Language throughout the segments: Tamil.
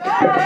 Thank.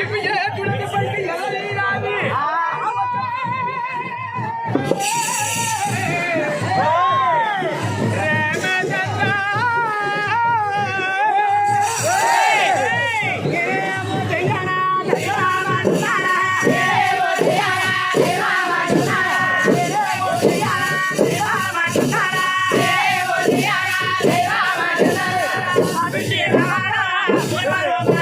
இப்ப Shivara, Shivara, Shivara.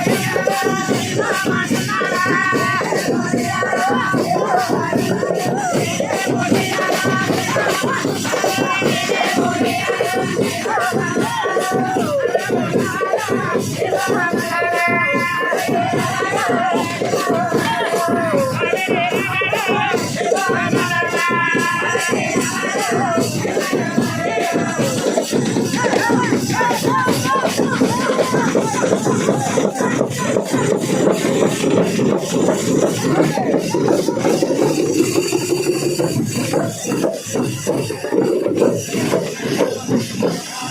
フフフ。